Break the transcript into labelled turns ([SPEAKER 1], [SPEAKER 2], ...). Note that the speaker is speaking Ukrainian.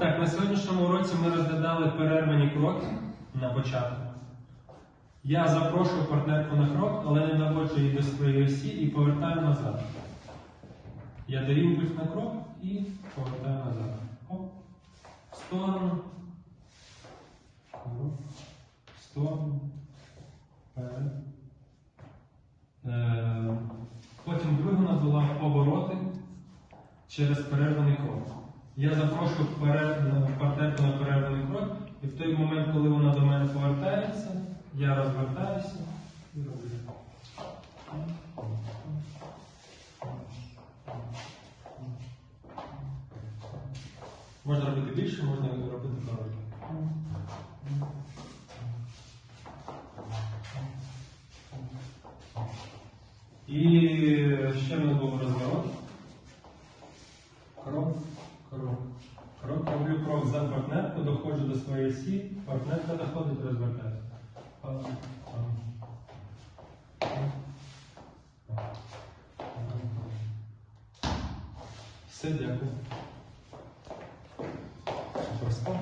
[SPEAKER 1] Так, на сьогоднішньому уроці ми розглядали перервані кроки на початку. Я запрошую партнерку на крок, але не наводжу її до своєї осі і повертаю назад. Я даю імпульс на крок і повертаю назад. Оп. В сторону. В сторону. Е, Потім друга у нас була повороти через перерваний крок. Я запрошую пере- партнерку на перерваний крок, і в той момент, коли вона до мене повертається, я розвертаюся і роблю. Можна робити більше, можна робити коротко. І ще в нас був розворот. Крок, крок, крок. Роблю крок за партнерку, доходжу до своєї сі, партнерка доходить, розвертаюся. Все, дякую. Просто.